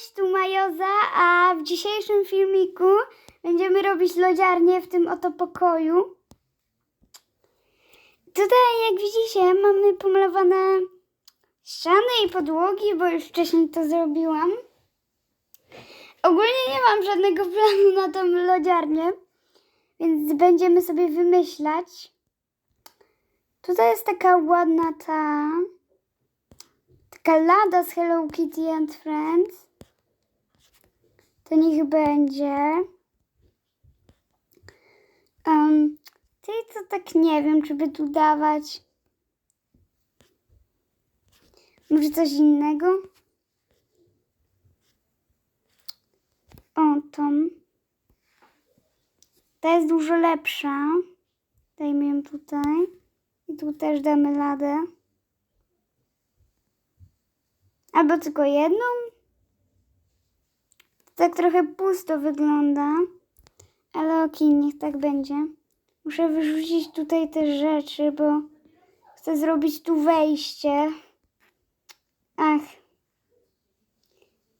Cześć, tu Majoza, a w dzisiejszym filmiku będziemy robić lodziarnię w tym oto pokoju. Tutaj, jak widzicie, mamy pomalowane ściany i podłogi, bo już wcześniej to zrobiłam. Ogólnie nie mam żadnego planu na tą lodziarnię, więc będziemy sobie wymyślać. Tutaj jest taka ładna ta taka lada z Hello Kitty and Friends. To niech będzie. Um, tej to tak nie wiem, czy by tu dawać. Może coś innego? O, tą. Ta jest dużo lepsza. Dajmy ją tutaj. I tu też damy ladę. Albo tylko jedną? Tak trochę pusto wygląda. Ale okej, niech tak będzie. Muszę wyrzucić tutaj te rzeczy, bo chcę zrobić tu wejście. Ach.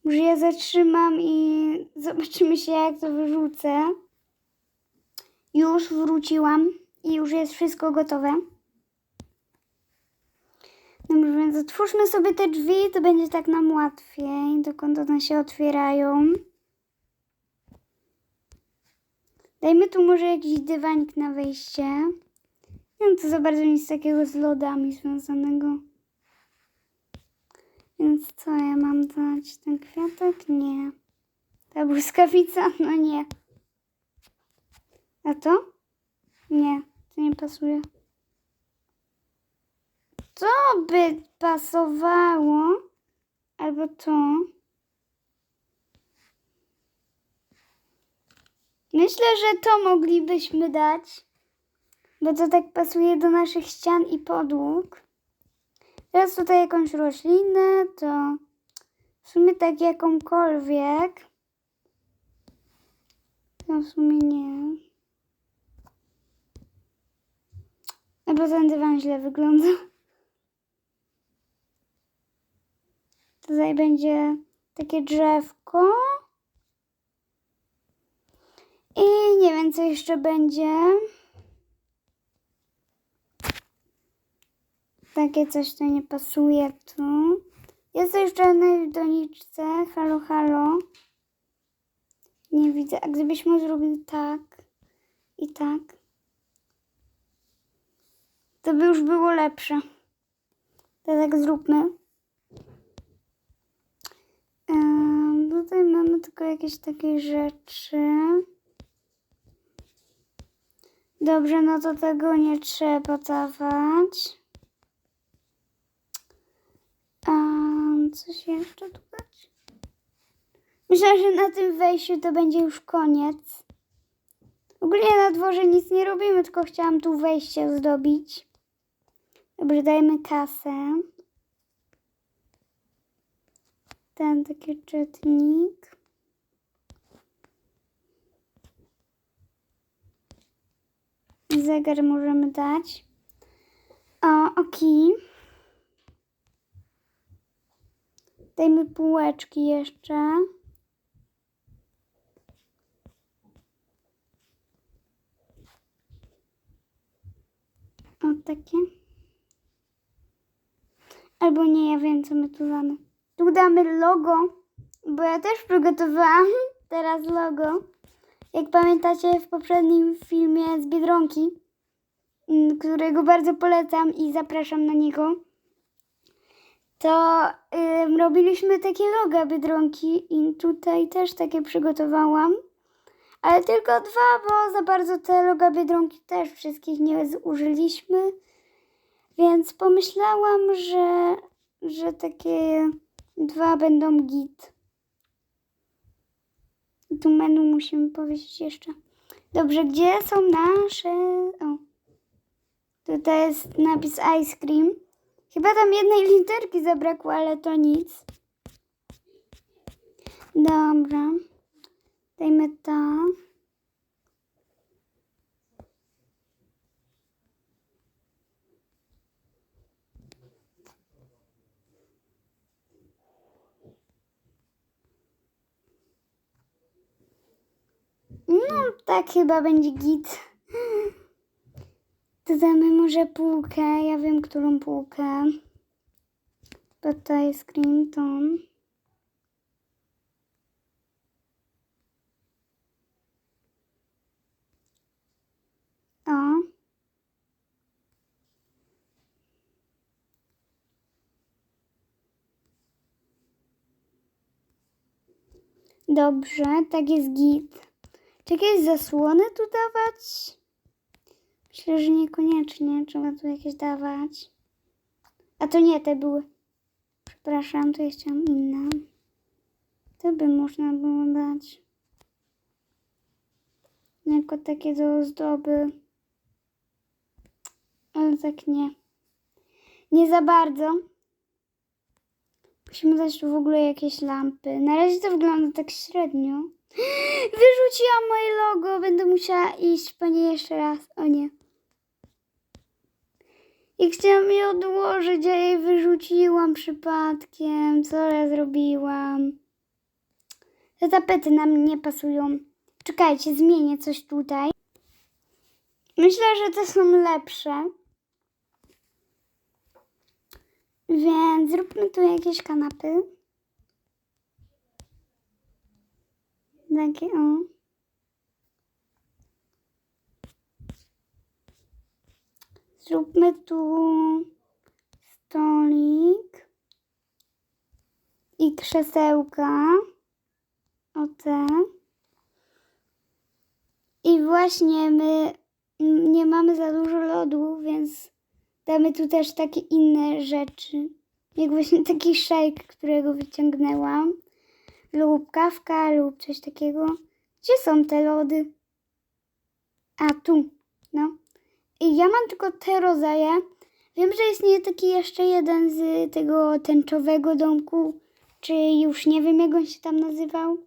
Może ja zatrzymam i zobaczymy się, jak to wyrzucę. Już wróciłam i już jest wszystko gotowe. Dobrze, więc otwórzmy sobie te drzwi, to będzie tak nam łatwiej, dokąd one się otwierają. Dajmy tu może jakiś dywanik na wejście. Nie mam tu za bardzo nic takiego z lodami związanego. Więc co ja mam dać? Ten kwiatek? Nie. Ta błyskawica? No nie. A to? Nie, to nie pasuje. To by pasowało. Albo to. Myślę, że to moglibyśmy dać, bo to tak pasuje do naszych ścian i podłóg. Teraz tutaj jakąś roślinę, to w sumie tak jakąkolwiek. To w sumie nie. No bo ten dywan źle wygląda. Tutaj będzie takie drzewko. Co jeszcze będzie. Takie coś, to nie pasuje tu. Jest jeszcze na doniczce. Halo, halo. Nie widzę. A gdybyśmy zrobił tak i tak, to by już było lepsze. To tak zróbmy. Tutaj mamy tylko jakieś takie rzeczy. Dobrze, no to tego nie trzeba dawać. Um, coś jeszcze tu dać? Myślę, że na tym wejściu to będzie już koniec. Ogólnie na dworze nic nie robimy, tylko chciałam tu wejście zdobić. Dobrze, dajmy kasę. Ten taki czytnik. Zegar możemy dać. O, oki. Dajmy półeczki jeszcze. O, takie. Albo nie, ja wiem, co my tu damy. Tu damy logo, bo ja też przygotowałam teraz logo. Jak pamiętacie w poprzednim filmie z Biedronki, mm, którego bardzo polecam i zapraszam na niego, to robiliśmy takie loga Biedronki i tutaj też takie przygotowałam. Ale tylko dwa, bo za bardzo te loga Biedronki też wszystkich nie zużyliśmy. Więc pomyślałam, że, że takie dwa będą git. Tu menu musimy powiedzieć jeszcze. Dobrze, gdzie są nasze... O. Tutaj jest napis ice cream. Chyba tam jednej literki zabrakło, ale to nic. Dobra. Dajmy to. No, tak chyba będzie git. Dodamy może półkę. Ja wiem, którą półkę. Bo to jest tone. O. Dobrze, tak jest git. Czy jakieś zasłony tu dawać? Myślę, że niekoniecznie. Trzeba tu jakieś dawać. A to nie, te były. Przepraszam, to ja chciałam inne. To by można było dać. Jako takie do ozdoby. Ale tak nie. Nie za bardzo. Musimy dać tu w ogóle jakieś lampy. Na razie to wygląda tak średnio. Wyrzuciłam moje logo. Będę musiała iść po nie jeszcze raz. O nie. I chciałam je odłożyć, a jej wyrzuciłam przypadkiem. Co ja zrobiłam? Te tapety nam nie pasują. Czekajcie, zmienię coś tutaj. Myślę, że te są lepsze. Więc zróbmy tu jakieś kanapy. Takie o. Zróbmy tu stolik i krzesełka. O te. I właśnie my nie mamy za dużo lodu, więc damy tu też takie inne rzeczy. Jak właśnie taki shake, którego wyciągnęłam. Lub kawka, lub coś takiego. Gdzie są te lody? A, tu. No. I ja mam tylko te rodzaje. Wiem, że istnieje taki jeszcze jeden z tego tęczowego domku. Czy już nie wiem, jak on się tam nazywał.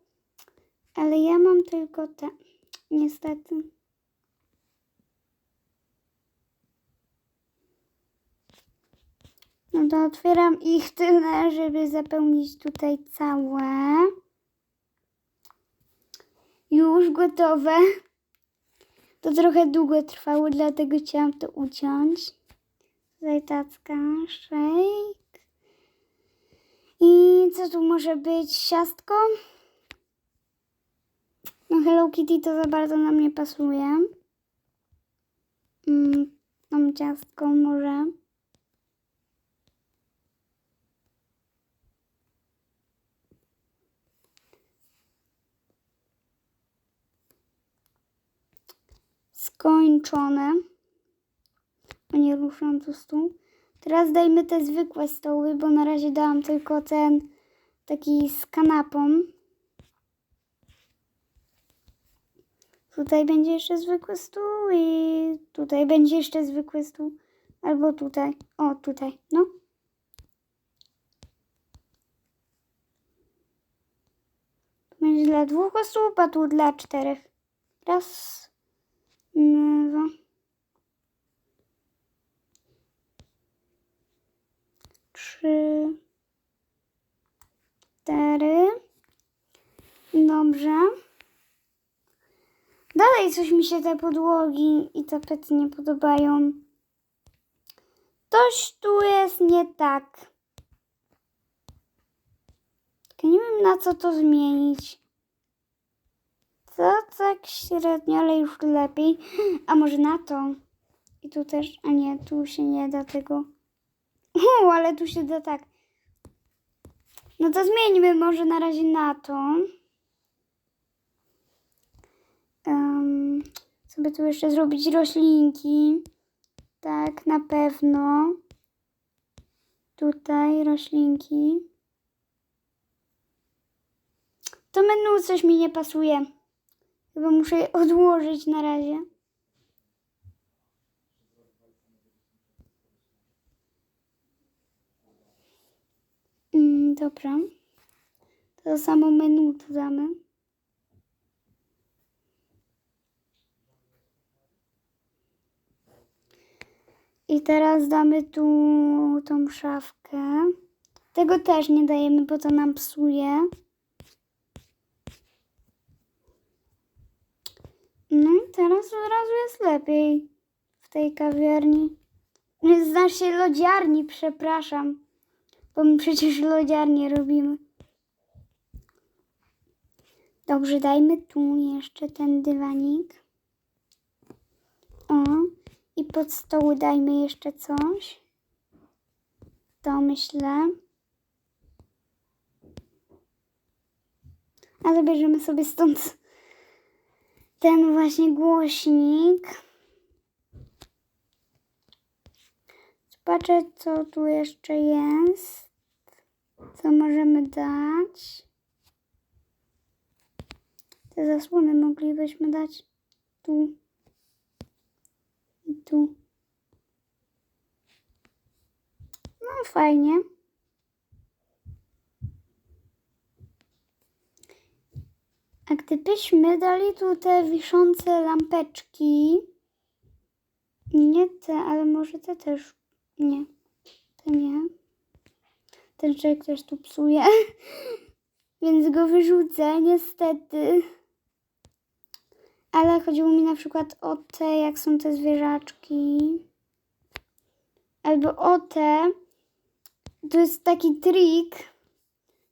Ale ja mam tylko te. Niestety. No to otwieram ich tyle, żeby zapełnić tutaj całe. Już gotowe. To trochę długo trwało, dlatego chciałam to uciąć. Tutaj tacka, shake. I co tu może być? Siastko? No Hello Kitty to za bardzo nam nie pasuje. Mm, mam ciastko może. Skończone. O nie ruszam tu stół. Teraz dajmy te zwykłe stoły, bo na razie dałam tylko ten taki z kanapą. Tutaj będzie jeszcze zwykły stół i tutaj będzie jeszcze zwykły stół. Albo tutaj. O, tutaj. No. Tu będzie dla dwóch osób, a tu dla czterech. Raz, dwa. Trzy, cztery. Dobrze. Dalej coś mi się te podłogi i tapety nie podobają. Coś tu jest nie tak. Nie wiem na co to zmienić. To tak średnio, ale już lepiej. A może na to? I tu też, a nie, tu się nie da tego. U, ale tu się da tak. No to zmieńmy może na razie na to. Um, co by tu jeszcze zrobić? Roślinki. Tak, na pewno. Tutaj roślinki. To menu coś mi nie pasuje. Chyba muszę je odłożyć na razie. Mm, dobra. To samo menu tu damy. I teraz damy tu tą szafkę. Tego też nie dajemy, bo to nam psuje. No, teraz od razu jest lepiej w tej kawiarni. Znasz się lodziarni, przepraszam. Bo my przecież lodziarnię robimy. Dobrze, dajmy tu jeszcze ten dywanik. O, i pod stoły dajmy jeszcze coś. To myślę. A zabierzemy sobie stąd ten właśnie głośnik. Zobaczę, co tu jeszcze jest. Co możemy dać. Te zasłony moglibyśmy dać tu i tu. No fajnie. A gdybyśmy dali tu te wiszące lampeczki, nie te, ale może te też, nie, te nie. Ten człowiek też tu psuje, więc go wyrzucę, niestety. Ale chodziło mi na przykład o te, jak są te zwierzaczki. Albo o te. To jest taki trik,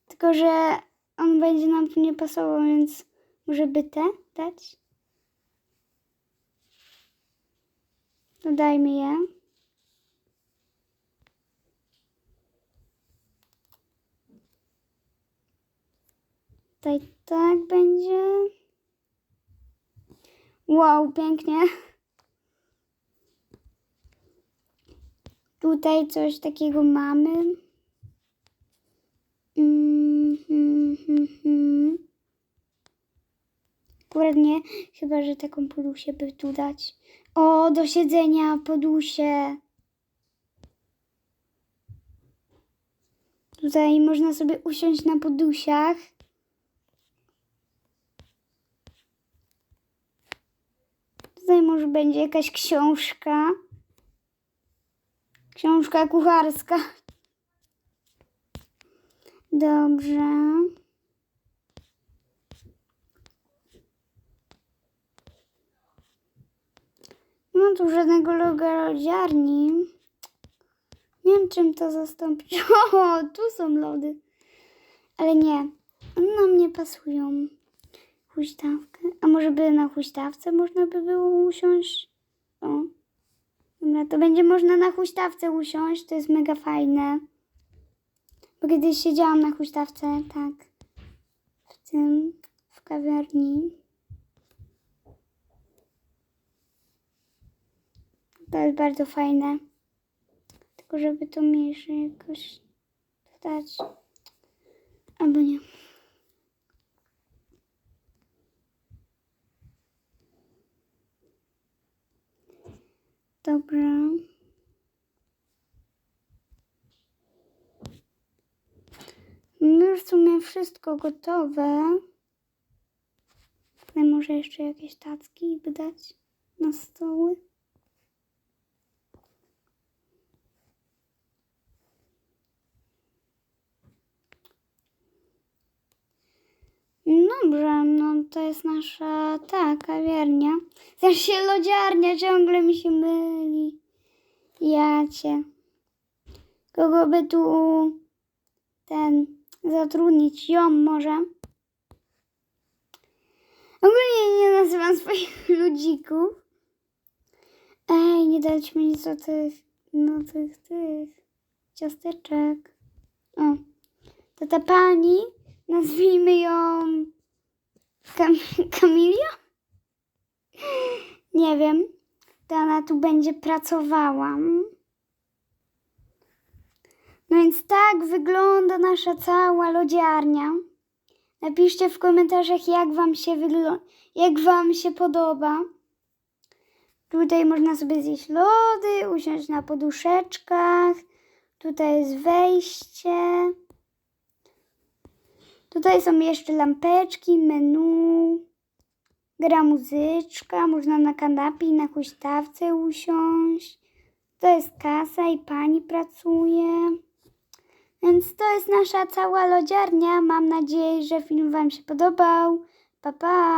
tylko że on będzie nam tu nie pasował, więc może by te dać? Dodajmy je. Tutaj tak będzie. Wow, pięknie. Tutaj coś takiego mamy. Mm. Akurat nie, chyba że taką podusię by tu dać. O, do siedzenia podusie. Tutaj można sobie usiąść na podusiach. Tutaj może będzie jakaś książka. Książka kucharska. Dobrze. Nie ma tu żadnego loga lodziarni. Nie wiem, czym to zastąpić. O, tu są lody. Ale nie, one nam nie pasują. Huśtawkę. A może by na huśtawce można by było usiąść? O. Dobra, to będzie można na huśtawce usiąść. To jest mega fajne. Kiedyś siedziałam na huśtawce, tak. W tym, w kawiarni. To jest bardzo fajne. Tylko żeby to mniejsze jakoś dodać. Albo nie. Dobra. No już w sumie wszystko gotowe. Ale może jeszcze jakieś tacki by dać na stoły. Dobrze, no to jest nasza ta kawiarnia. Znaczy lodziarnia, ciągle mi się myli. Ja cię. Kogo by tu ten zatrudnić? Ją może. Ogólnie nie nazywam swoich ludzików. Ej, nie daliśmy nic o tych, no tych, tych ciasteczek. O, to ta pani, nazwijmy ją Kam Kamilia? Nie wiem. To ona tu będzie pracowała. No więc tak wygląda nasza cała lodziarnia. Napiszcie w komentarzach, jak wam się jak wam się podoba. Tutaj można sobie zjeść lody, usiąść na poduszeczkach. Tutaj jest wejście. Tutaj są jeszcze lampeczki, menu, gra muzyczka, można na kanapie i na huśtawce usiąść. To jest kasa i pani pracuje. Więc to jest nasza cała lodziarnia. Mam nadzieję, że film Wam się podobał. Pa, pa!